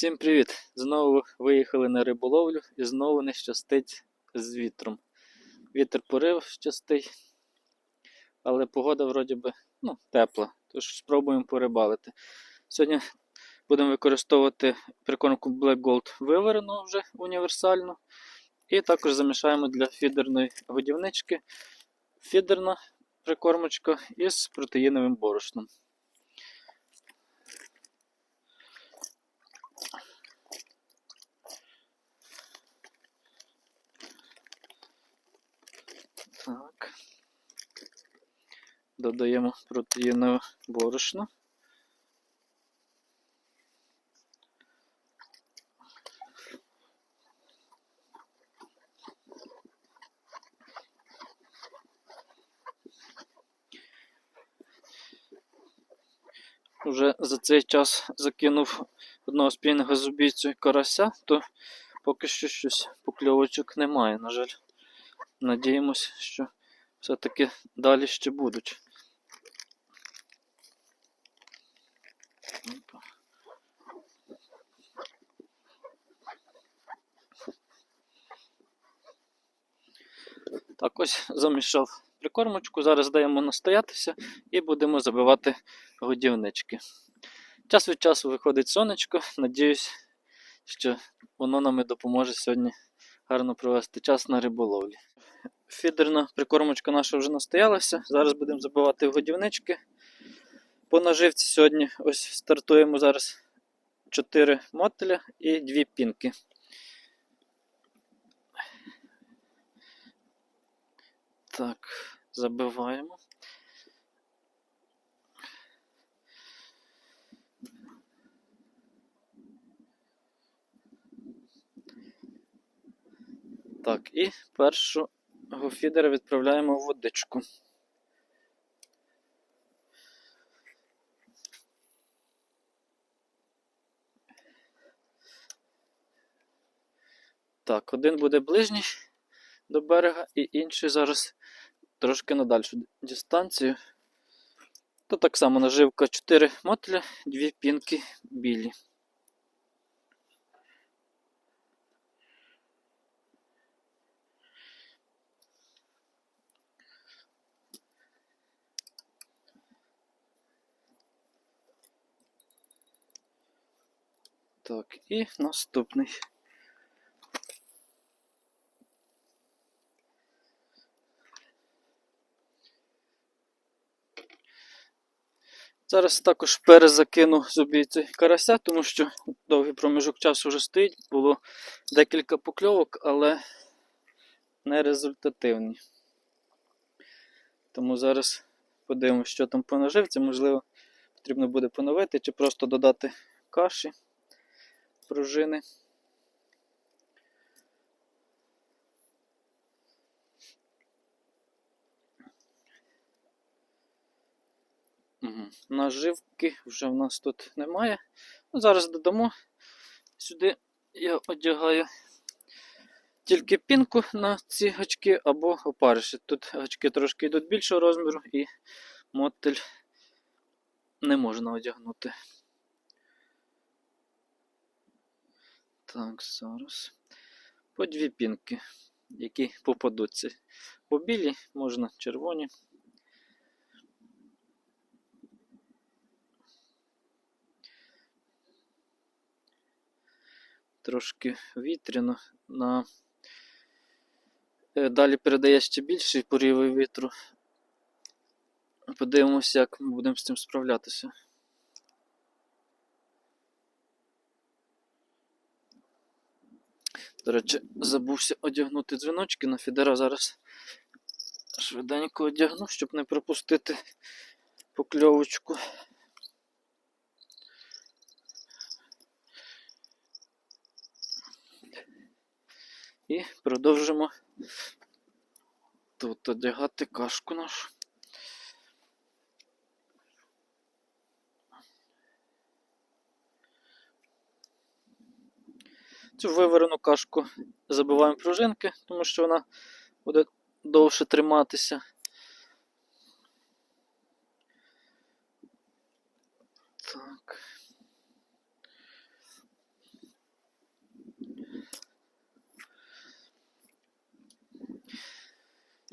Всім привіт! Знову виїхали на риболовлю і знову не щастить з вітром. Вітер порив щастий, але погода вроді би ну, тепла, тож спробуємо порибалити. Сьогодні будемо використовувати прикормку Black Gold виварену вже універсальну. І також замішаємо для фідерної годівнички фідерна прикормочка із протеїновим борошном. Так. Додаємо протеїнове борошно. Уже за цей час закинув одного спільного з убійцю карася, то поки що щось покльовочок немає, на жаль. Надіємось, що все-таки далі ще будуть. Так ось замішав прикормочку. Зараз даємо настоятися і будемо забивати годівнички. Час від часу виходить сонечко. Надіюсь, що воно нам і допоможе сьогодні гарно провести час на риболовлі. Фідерна прикормочка наша вже настоялася. Зараз будемо забивати годівнички. По наживці сьогодні ось стартуємо зараз 4 мотеля і 2 пінки. Так, забиваємо. Так, і першого фідера відправляємо в водичку. Так, один буде ближній до берега, і інший зараз трошки на дальшу дистанцію. То так само наживка 4 мотля, 2 пінки білі. Так, і наступний. Зараз також перезакину з убійцею карася, тому що довгий проміжок часу вже стоїть. Було декілька покльовок, але не результативні. Тому зараз подивимося, що там по наживці. Можливо, потрібно буде поновити чи просто додати каші, пружини. Угу. Наживки вже в нас тут немає. Ну, Зараз додамо. Сюди я одягаю тільки пінку на ці гачки або опариші. Тут гачки трошки йдуть більшого розміру і мотель не можна одягнути. Так, зараз. По дві пінки, які попадуться. По білі можна червоні. Трошки вітряно. На... Е, Далі передає ще більший поріви вітру. Подивимося, як ми будемо з цим справлятися. До речі, забувся одягнути дзвіночки на фідера. Зараз швиденько одягну, щоб не пропустити покльовочку. І продовжимо тут одягати кашку нашу. Цю виварену кашку забиваємо пружинки, тому що вона буде довше триматися.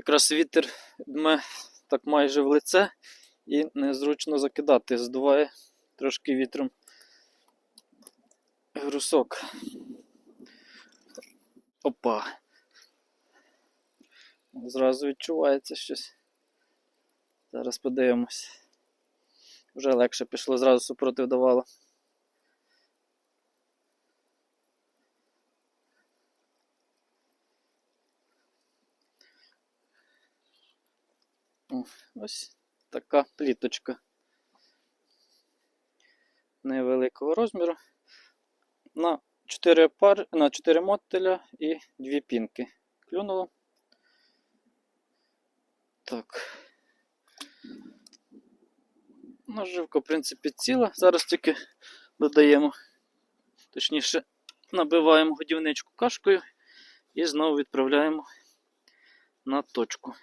Якраз вітер дме так майже в лице і незручно закидати. Здуває трошки вітром грусок. Опа. Зразу відчувається щось. Зараз подивимось. Вже легше пішло, зразу супротив давало. О, Ось така пліточка невеликого розміру. На 4 пар, на 4 мотеля і 2 пінки. Клюнуло. Так. Наживка, в принципі, ціла. Зараз тільки додаємо, точніше, набиваємо годівничку кашкою і знову відправляємо на точку.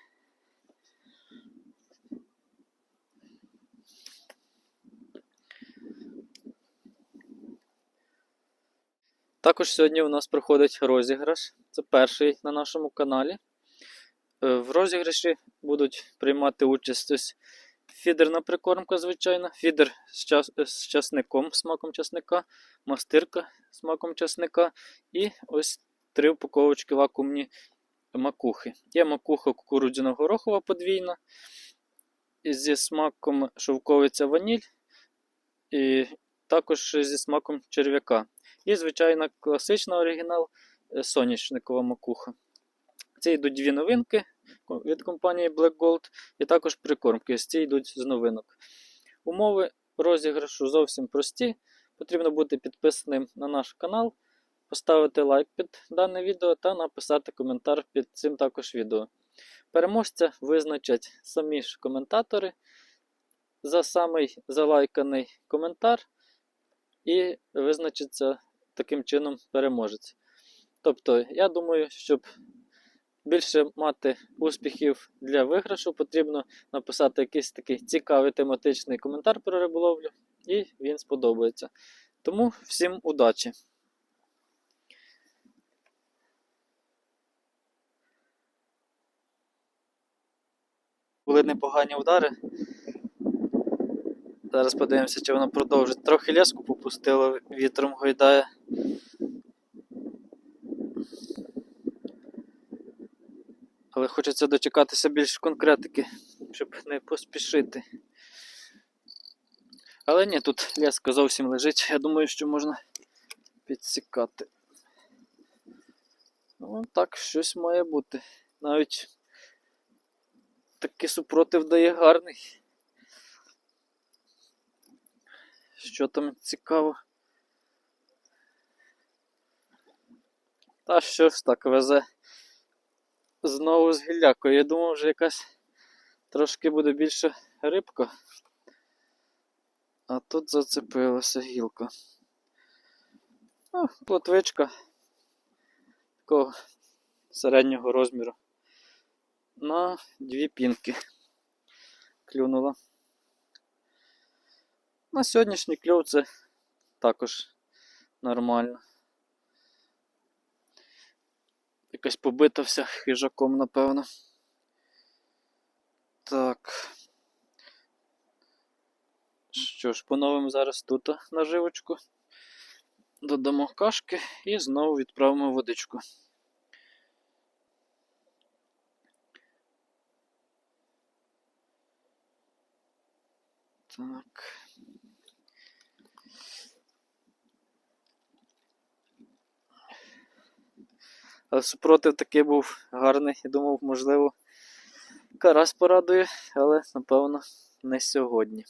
Також сьогодні у нас проходить розіграш. Це перший на нашому каналі. Е, В розіграші будуть приймати участь ось фідерна прикормка, звичайно, фідер з, час, з часником, смаком часника, мастирка смаком часника і ось три упаковочки вакуумні макухи. Є макуха кукурудзяно-горохова подвійна зі смаком шовковиця ваніль, і також зі смаком черв'яка. І, звичайно, класична оригінал е, соняшникова макуха. Це йдуть дві новинки від компанії Black Gold, і також прикормки. Ці йдуть з новинок. Умови розіграшу зовсім прості. Потрібно бути підписаним на наш канал, поставити лайк під дане відео та написати коментар під цим також відео. Переможця визначать самі ж коментатори за самий залайканий коментар і визначиться таким чином переможець. Тобто, я думаю, щоб більше мати успіхів для виграшу, потрібно написати якийсь такий цікавий тематичний коментар про риболовлю, і він сподобається. Тому всім удачі! Були непогані удари. Зараз подивимося, чи воно продовжить. Трохи леску попустило, вітром гойдає. Але хочеться дочекатися більш конкретики, щоб не поспішити. Але ні, тут леска зовсім лежить. Я думаю, що можна підсікати. Ну, так, щось має бути. Навіть такий супротив дає гарний. Що там цікаво? Та що ж так везе? Знову з гіллякою. Я думав, вже якась трошки буде більше рибка. А тут зацепилася гілка. Ну, плотвичка такого середнього розміру. На дві пінки клюнула. На сьогоднішній кльов це також нормально. Якась побита вся хижаком, напевно. Так. Що ж, поновимо зараз тут наживочку. Додамо кашки і знову відправимо водичку. Так. Але супротив такий був гарний і думав, можливо, карась порадує, але, напевно, не сьогодні.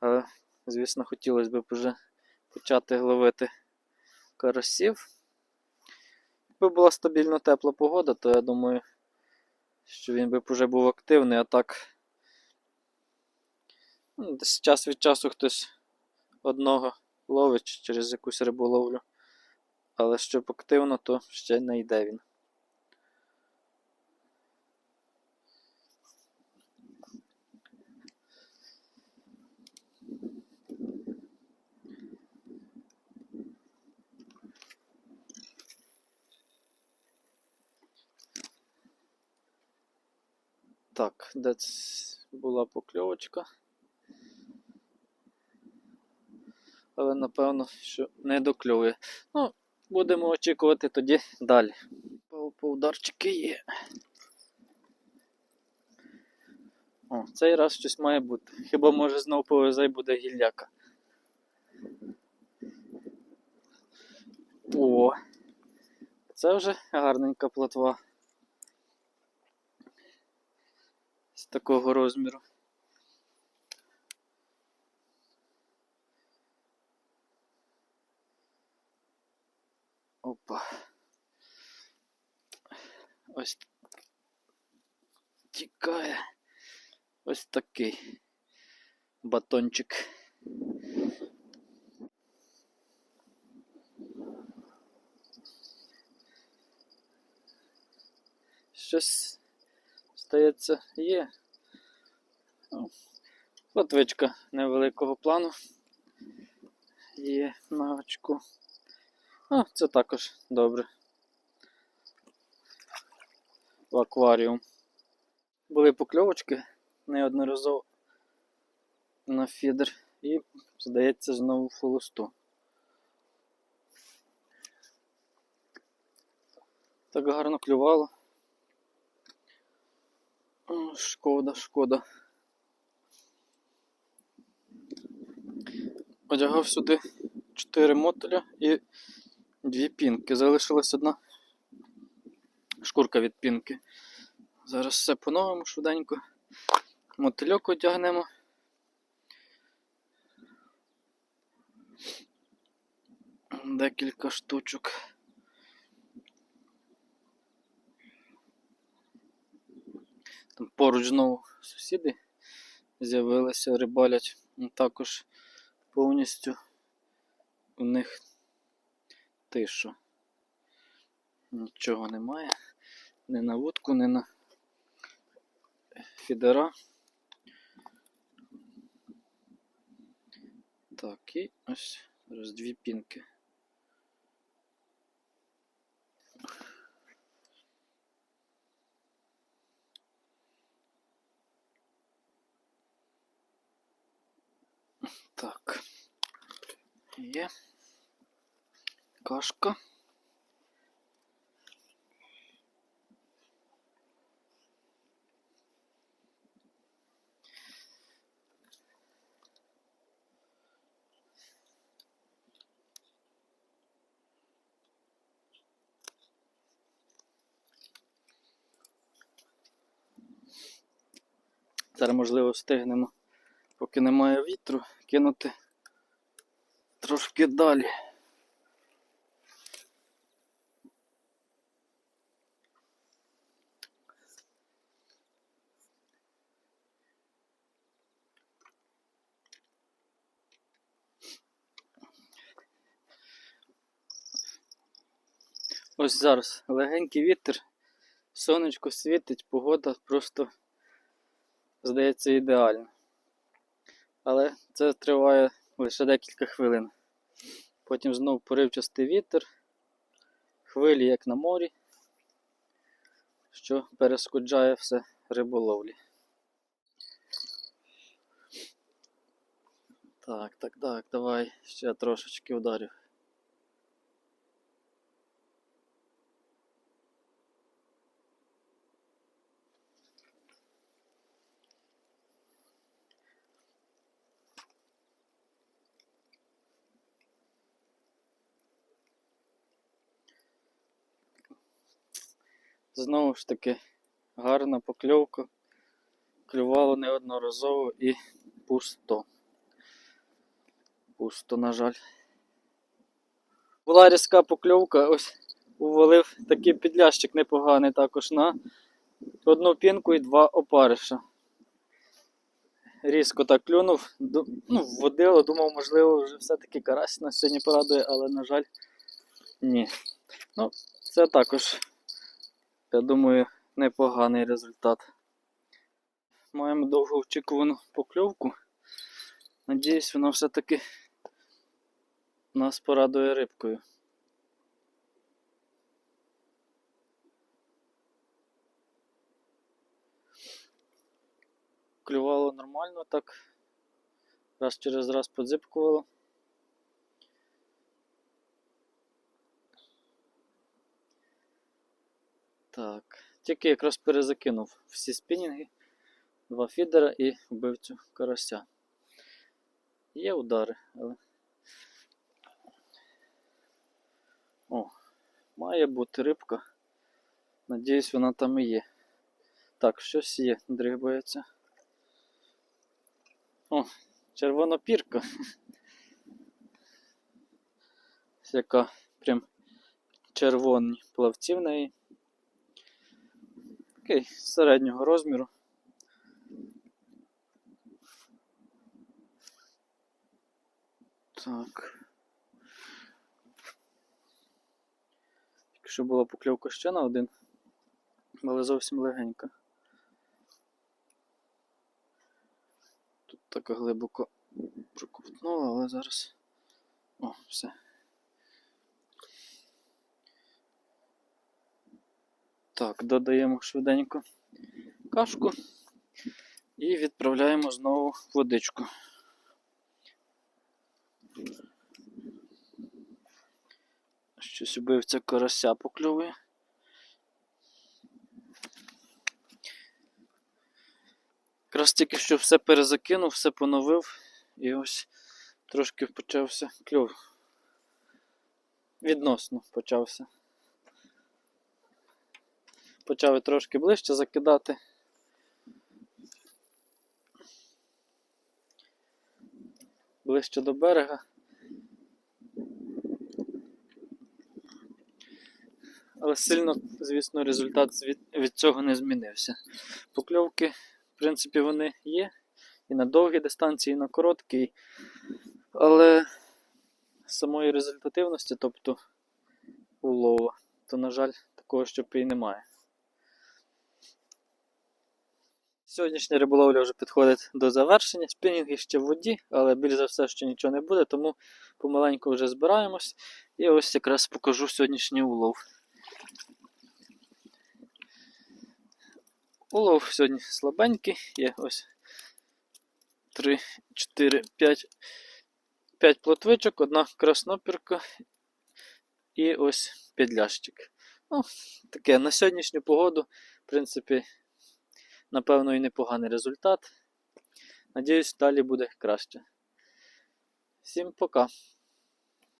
Але, звісно, хотілося б вже почати ловити карасів. Якби була стабільно тепла погода, то я думаю, що він би вже був активний, а так десь час від часу хтось одного ловить через якусь риболовлю. Але щоб активно, то ще не йде він. Так, де була покльовочка. Але напевно, що не доклює. Ну, будемо очікувати тоді далі. Пов- Повдарчики є. О, цей раз щось має бути. Хіба може знов повезе буде гілляка. О! Це вже гарненька плотва. З такого розміру. Опа. Ось тікає. Ось такий батончик. Щось, здається, є. Платвичка невеликого плану. Є на очку. О, це також добре. В акваріум. Були покльовочки неодноразово на фідер і, здається, знову холосту. Так гарно клювало. Шкода, шкода. Одягав сюди 4 мотеля і дві пінки. Залишилась одна шкурка від пінки. Зараз все по-новому швиденько. Мотильок одягнемо. Декілька штучок. Там поруч знову сусіди з'явилися, рибалять. Також повністю у них тиша. Нічого немає. Ні на вудку, ні на фідера. Так, і ось зараз дві пінки. Так. Є. Кашка. Зараз, можливо, встигнемо, поки немає вітру, кинути трошки далі. Ось зараз легенький вітер, сонечко світить, погода просто здається ідеальна. Але це триває лише декілька хвилин. Потім знов поривчастий вітер, хвилі, як на морі, що перешкоджає все риболовлі. Так, так, так, давай ще трошечки ударю. Знову ж таки, гарна покльовка. Клювало неодноразово і пусто. Пусто, на жаль. Була різка покльовка, ось увалив такий підлящик непоганий також на одну пінку і два опариша. Різко так клюнув, ну, вводило, думав, можливо, вже все-таки карась нас сьогодні порадує, але, на жаль, ні. Ну, це також, я думаю, непоганий результат. Маємо довгоочікувану покльовку. Надіюсь, вона все-таки нас порадує рибкою. клювало нормально так. Раз через раз подзипкувало. Так, тільки якраз перезакинув всі спінінги, два фідера і вбив цю карася. Є удари, але. О, має бути рибка. Надіюсь, вона там і є. Так, щось є, дригбається. О, червона пірка. Яка прям червоні плавці в неї. Такий середнього розміру. Так. Якщо була покльовка ще на один, але зовсім легенька. Тут так глибоко проковтнула, але зараз. О, все. Так, додаємо швиденько кашку і відправляємо знову водичку. Щось убивця карася покльовує. Якраз тільки що все перезакинув, все поновив і ось трошки почався кльов. Відносно почався. Почав трошки ближче закидати. Ближче до берега. Але сильно, звісно, результат від цього не змінився. Покльовки, в принципі, вони є і на довгі дистанції, і на короткі. Але самої результативності, тобто улова, то, на жаль, такого щоб і немає. Сьогоднішня риболовля вже підходить до завершення. Спінінги ще в воді, але більш за все, що нічого не буде, тому помаленьку вже збираємось. І ось якраз покажу сьогоднішній улов. Улов сьогодні слабенький, є ось 3, 4, 5, 5 плотвичок, одна краснопірка і ось підлящик. Ну, таке на сьогоднішню погоду, в принципі, напевно, і непоганий результат. Надіюсь, далі буде краще. Всім пока.